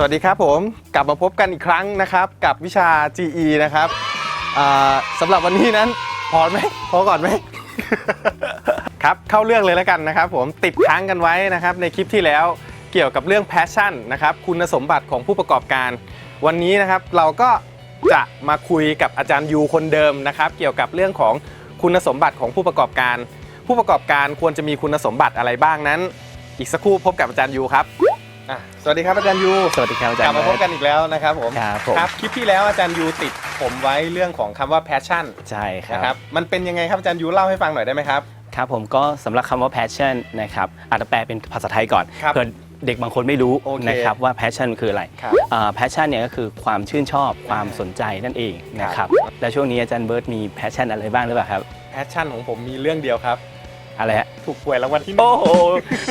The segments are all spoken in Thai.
สวัสดีครับผมกลับมาพบกันอีกครั้งนะครับ กับวิชา GE นะครับสำหรับวันนี้นั้นพอไหมพอก่อนไหม ครับเข้าเรื่องเลยแล้วกันนะครับ ผมติดค้างกันไว้นะครับ ในคลิปที่แล้วเกี่ยวกับเรื่อง passion นะครับคุณสมบัติของผู้ประกอบการ วันนี้นะครับเราก็จะมาคุยกับอาจารย์ยูคนเดิมนะครับ เกี่ยวกับเรื่องของคุณสมบัติของผู้ประกอบการ ผู้ประกอบการควรจะมีคุณสมบัติอะไรบ้างนั้น อีกสักครู่พบกับอาจารย์ยูครับ อะสวัสดีครับอาจารย์ยูสวัสดีครับอาจากรลับย์มาพบกันอีกแล้วนะครับผมครับผมครับคลิปที่แล้วอาจารย์ยูติดผมไว้เรื่องของคำว่า passion ใช่คนะรับครับมันเป็นยังไงครับอาจารย์ยูเล่าให้ฟังหน่อยได้ไหมครับ ครับผมก็สำหรับคำว่า passion นะครับอาจจะแปลเป็นภาษาไทยก่อนครับเพื่อเด็กบางคนไม่รู้โอเคนะครับว่า passion คืออะไรครับอ่า passion เนี่ยก็คือความชื่นชอบความสนใจนั่นเองนะคครัรับ บและช่วงนี้อาจารย์เบิร์ตมี passion อะไรบ้างหรือเปล่าครับ passion ของผมมีเรื่องเดียวครับ อะไรฮะ ถูกหวยรางวัลที่หนึ่งโอ้โห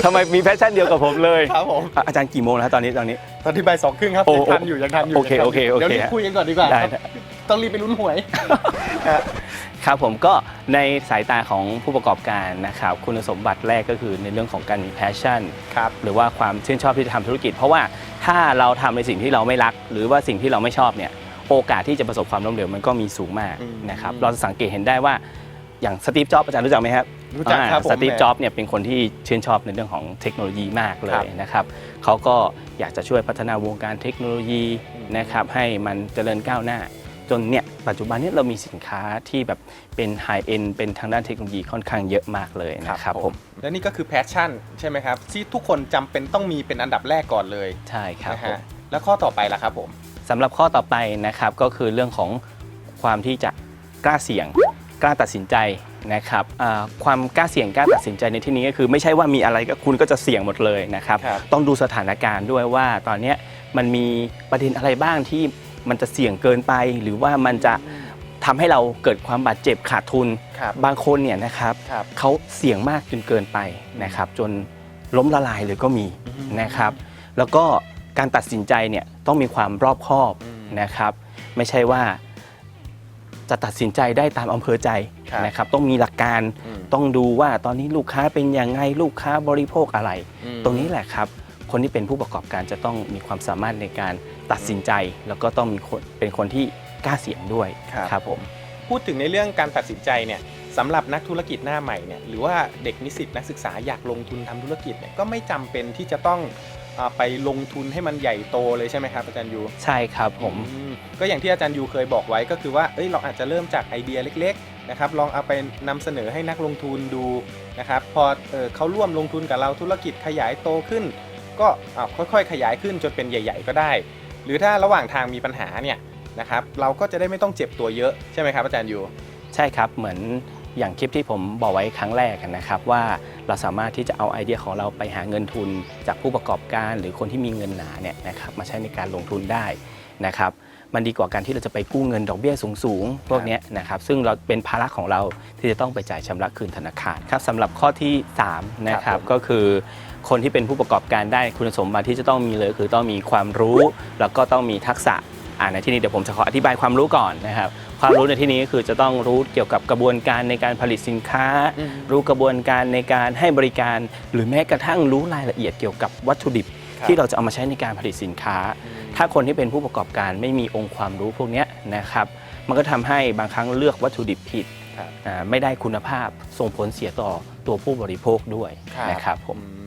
ทำไมมี passion เดียวกับผมเลย ครับผมอะอาจารย์กี่โมงแล้วครับตอนนี้ตอนนี้ ตอนที่บ่ายสองครึ่งครับโอ้ยังทันอยู่ยังทันอยู่โอเคยังทันยู่โอเคโอเคเดี๋ยวรีบฮะคุยกันก่อนดีกว่าได้ครับต้องรีบไปลุ้นหวย ครับผมก็ในสายตาของผู้ประกอบการนะครับคุณสมบัติแรกก็คือในเรื่องของการมี passion ครับ หรือว่าความชื่นชอบที่จะทำธุรกิจ เพราะว่าถ้าเราทำในสิ่งที่เราไม่รัก หรือว่าสิ่งที่เราไม่ชอบเนี่ยโอกาสที่จะประสบความล้มเหลวมันก็มีสูงมากอืม นะครับเราจะสังเกตเห็นได้ว่าอย่างสตีฟจ็อบอาจารย์รู้จักไหมครับ รู้จักครับผมสตีฟแหมจ็อบเนี่ยเป็นคนที่ชื่นชอบในเรื่องของเทคโนโลยีมากเลครัยบนะครับเขาก็อยากจะช่วยพัฒนาวงการเทคโนโลยีอืมนะครับให้มันเจริญก้าวหน้า จนเนี่ยปัจจุบันเนี้เรามีสินค้าที่แบบเป็นไฮเอ็นเป็นทางด้านเทคโนโลยีค่อนข้างเยอะมากเลยนะครับผมและนี่ก็คือ passion ใช่ไหมครับ ที่ทุกคนจำเป็นต้องมีเป็นอันดับแรกก่อนเลยใช่ครับนะผมฮะแล้วข้อต่อไปล่ะครับผมสำหรับข้อต่อไปนะครับก็คือเรื่องของความที่จะกล้าเสี่ยง กล้าตัดสินใจนะครับอ่าความกล้าเสี่ยงกล้าตัดสินใจในที่นี้ก็คือไม่ใช่ว่ามีอะไรก็คุณก็จะเสี่ยงหมดเลยนะครับครับต้องดูสถานการณ์ด้วยว่าตอนเนี้ยมันมีประเด็นอะไรบ้างที่มันจะเสี่ยงเกินไป หรือว่ามันจะทำให้เราเกิดความบาดเจ็บขาดทุนครับบางคนเนี่ยนะครับครับเขาเสี่ยงมากจนเกินไปนะครับ จนล้มละลายเลยก็มีอืมนะครับ แล้วก็การตัดสินใจเนี่ยต้องมีความรอบคอบอืมนะครับ ไม่ใช่ว่า จะตัดสินใจได้ตามอำเภอใจครับนะครับต้องมีหลักการอืม ต้องดูว่าตอนนี้ลูกค้าเป็นยังไงลูกค้าบริโภคอะไร อืม ตรงนี้แหละครับ คนที่เป็นผู้ประกอบการจะต้องมีความสามารถในการตัดสินใจ แล้วก็ต้องมีคนเป็นคนที่กล้าเสี่ยงด้วยครับ ครับผม พูดถึงในเรื่องการตัดสินใจเนี่ยสำหรับนักธุรกิจหน้าใหม่เนี่ยหรือว่าเด็กนิสิตนักศึกษาอยากลงทุนทำธุรกิจเนี่ยก็ไม่จำเป็นที่จะต้องอา ไปลงทุนให้มันใหญ่โตเลยใช่ไหมครับอาจารย์ยูใช่ครับผมอืมก็อย่างที่อาจารย์ยูเคยบอกไว้ก็คือว่าเอ้ยเราอาจจะเริ่มจากไอเดียเล็กๆนะครับลองเอาไปนำเสนอให้นักลงทุนดูนะครับพอเอ่อเขาร่วมลงทุนกับเราธุรกิจขยายโตขึ้น ก็อ่าค่อยๆ ขยายขึ้นจนเป็นใหญ่ ๆ ก็ได้ หรือถ้าระหว่างทางมีปัญหาเนี่ยนะครับเราก็จะได้ไม่ต้องเจ็บตัวเยอะใช่ไหมครับอาจารย์ยู ใช่ครับเหมือน อย่างคลิปที่ผมบอกไว้ครั้งแรกนะครับว่าเราสามารถที่จะเอาไอเดียของเราไปหาเงินทุน จากผู้ประกอบการ หรือคนที่มีเงินหนาเนี่ยนะครับมาใช้ในการลงทุนได้นะครับมันดีกว่าการที่เราจะไปกู้เงินดอกเบี้ยสูงๆพวกเนี้ยนะครับซึ่งเราเป็นภาระของเราที่จะต้องไปจ่ายชำระคืนธนาคารครับสำหรับข้อที่3นะคครัรับบผมก็คือคนที่เป็นผู้ประกอบการได้คุณสมบัติที่จะต้องมีเลยคือต้องมีความรู้ แล้วก็ต้องมีทักษะอ่าในที่นี้เดี๋ยวผมจะขออธิบายความรู้ก่อนนะครับ ความรู้ในที่นี้ก็คือจะต้องรู้เกี่ยวกับกระบวนการในการผลิตสินค้าอืมรู้กระบวนการในการให้บริการ หรือแม้กระทั่งรู้รายละเอียดเกี่ยวกับวัตถุดิบครับที่เราจะเอามาใช้ในการผลิตสินค้า ถ้าคนที่เป็นผู้ประกอบการไม่มีองค์ความรู้พวกเนี้ยนะครับมันก็ทำให้บางครั้งเลือกวัตถุดิบผิดครับอ่าไม่ได้คุณภาพส่งผลเสียต่อตัวผู้บริโภคด้วยนะครับผมอืม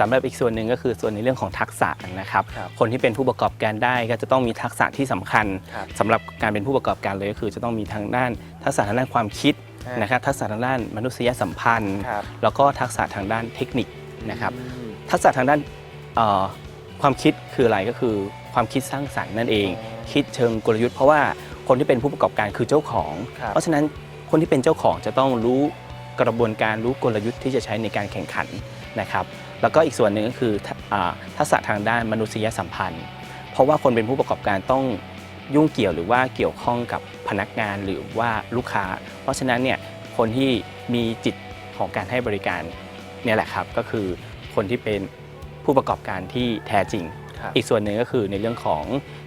สำหรับอีกส่วนหนึ่งก็คือส่วนในเรื่องของทักษะนะครับครับคนที่เป็นผู้ประกอบการได้ก็จะต้องมีทักษะที่สำคัญครับสำหรับการเป็นผู้ประกอบการเลยก็คือจะต้องมีทางด้านทักษะทางด้านความคิดอ่านนะครับทักษะทางด้านมนุษยสัมพันธ์ครับแล้วก็ทักษะทางด้านเทคนิคนะครับอืมทักษะทางด้านเอ่อความคิดคืออะไรก็คือความคิดสร้างสรรค์นั่นเองอ๋อคิดเชิงกลยุทธ์เพราะว่าคนที่เป็นผู้ประกอบการคือเจ้าของครับเพราะฉะนั้นคนที่เป็นเจ้าของจะต้องรู้กระบวนการรู้กลยุทธ์ที่จะใช้ในการแข่งขันนะครับ แล้วก็อีกส่วนหนึ่งก็คือทัอ่าทักษะทางด้านมนุษยสัมพันธ์ เพราะว่าคนเป็นผู้ประกอบการต้องยุ่งเกี่ยวหรือว่าเกี่ยวข้องกับพนักงานหรือว่าลูกค้า เพราะฉะนั้นเนี่ยคนที่มีจิตของการให้บริการเนี่ยแหละครับก็คือคนที่เป็นผู้ประกอบการที่แท้จริงครับอีกส่วนหนึ่งก็คือในเรื่องของ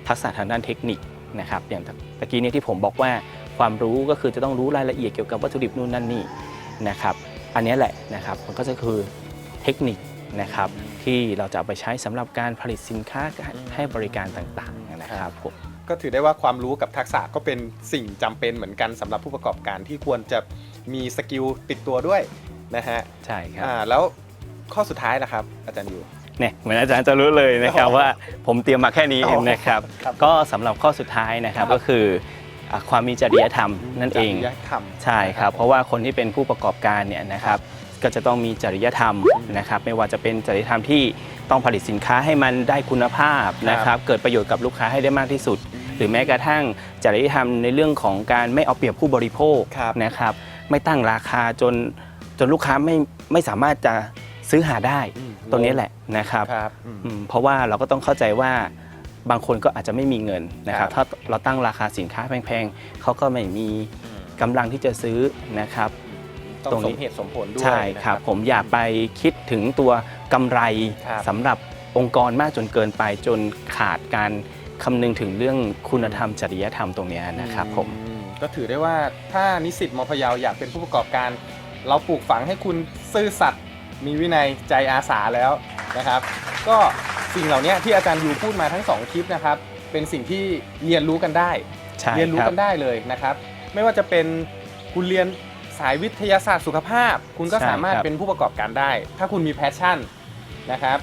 ทักษะทางด้านเทคนิคนะครับอย่างตะกี้เนี้ที่ผมบอกว่าความรู้ก็คือจะต้องรู้รายละเอียดเกี่ยวกับวัตถุดิบนู่นนั่นนี่นะครับ อันเนี้ยแหละนะครับมันก็จะคือเทคนิค นะครับที่เราจะเอาไปใช้สำหรับการผลิตสินค้าให้บริการต่างๆนะครับผมก็ถือได้ว่าความรู้กับทักษะก็เป็นสิ่งจำเป็นเหมือนกันสำหรับผู้ประกอบการที่ควรจะมีสกิลติดตัวด้วยนะฮะใช่ครับ อ่าแล้วข้อสุดท้ายนะครับ อาจารย์อยู่ เนี่ยเหมือนอาจารย์จะรู้เลยนะครับอ๋อว่าผมเตรียมมาแค่นี้อ๋อนะครับ ครับก็สำหรับข้อสุดท้ายนะครับ ก็คืออะความมีจริยธรรมนั่นเอง จริยธรรม ใช่ครับ เพราะว่าคนที่เป็นผู้ประกอบการเนี่ยนะครับ ก็จะต้องมีจริยธรรมนะครับ ไม่ว่าจะเป็นจริยธรรมที่ต้องผลิตสินค้าให้มันได้คุณภาพนะครับ เกิดประโยชน์กับลูกค้าให้ได้มากที่สุด หรือแม้กระทั่งจริยธรรมในเรื่องของการไม่เอาเปรียบผู้บริโภคครับนะครับ ไม่ตั้งราคาจนจนลูกค้าไม่ไม่สามารถจะซื้อหาได้อืมตรงนี้แหละนะครับครับอืมอืมเพราะว่าเราก็ต้องเข้าใจว่าบางคนก็อาจจะไม่มีเงินนะครับครัถ้าบเราตั้งราคาสินค้าแพงๆเขาก็ไม่มีกำลังที่จะซื้อนะครับ ต้องตรงสนี้มเหตุสมผลด้วยใช่ครับผมอย่าไปคิดถึงตัวกำไรครับสำหรับองค์กรมากจนเกินไปจนขาดการคำนึงถึงเรื่องคุณธรรมจริยธรรมตรงเนี้ยนะครับผม อืก็ถือได้ว่าถ้านิสิตมพะเยาอยากเป็นผู้ประกอบการ เราปลูกฝังให้คุณซื่อสัตย์มีวินัยใจอาสาแล้วนะครับ ก็สิ่งเหล่านี้ที่อาจารย์ยูพูดมาทั้งสองคลิปนะครับ เป็นสิ่งที่เรียนรู้กันได้ ใช่เรียนรู้ครับกันได้เลยนะครับ ไม่ว่าจะเป็นคุณเรียน สายวิทยาศาสตร์สุขภาพ คุณก็ใช่สามารถครับเป็นผู้ประกอบการได้ ถ้าคุณมีแพชชั่นนะครับ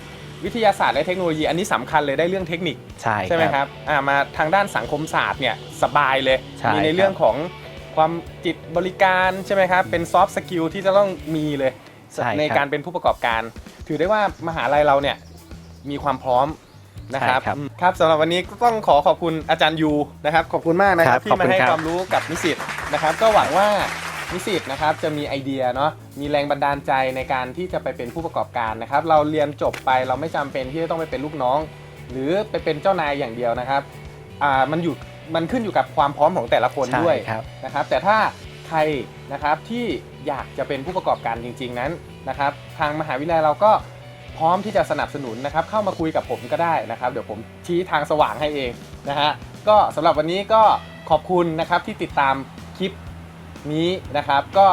วิทยาศาสตร์และเทคโนโลยีอันนี้สำคัญเลยได้เรื่องเทคนิคใช่ใช่ไหมครับอ่ามาทางด้านสังคมศาสตร์เนี่ยสบายเลยใช่มีในเรื่องของความจิตบริการใช่ไหมครับเป็นซอฟต์สกิลที่จะต้องมีเลยใช่ในครับการเป็นผู้ประกอบการ ถือได้ว่ามหาลัยเราเนี่ยมีความพร้อมนะครับใช่ครับอืมครับสำหรับวันนี้ก็ต้องขอขอบคุณอาจารย์ยูนะครับขอบคุณมากนะคครัรับบที่ขอบมาคุณให้ครับความรู้กับนิสิตนะครับ ก็หวังว่า นิสิตนะครับจะมีไอเดียเนาะมีแรงบันดาลใจในการที่จะไปเป็นผู้ประกอบการนะครับ เราเรียนจบไปเราไม่จำเป็นที่จะต้องไปเป็นลูกน้อง หรือไปเป็นเจ้านายอย่างเดียวนะครับอ่ามันอยู่มันขึ้นอยู่กับความพร้อมของแต่ละคนใช่ด้วยครับนะครับ แต่ถ้าใครนะครับที่อยากจะเป็นผู้ประกอบการจริง ๆนั้นนะครับทางมหาวิทยาลัยเราก็พร้อมที่จะสนับสนุนนะครับ เข้ามาคุยกับผมก็ได้นะครับ เดี๋ยวผมชี้ทางสว่างให้เองนะฮะก็สำหรับวันนี้ก็ขอบคุณนะครับที่ติดตามคลิป นี้นะครับ ก็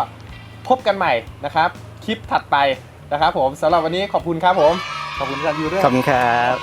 พบกันใหม่นะครับ คลิปถัดไปนะครับผมสำหรับวันนี้ขอบคุณครับผม ขอบคุณอาจารย์ยูด้วย ขอบคุณครับ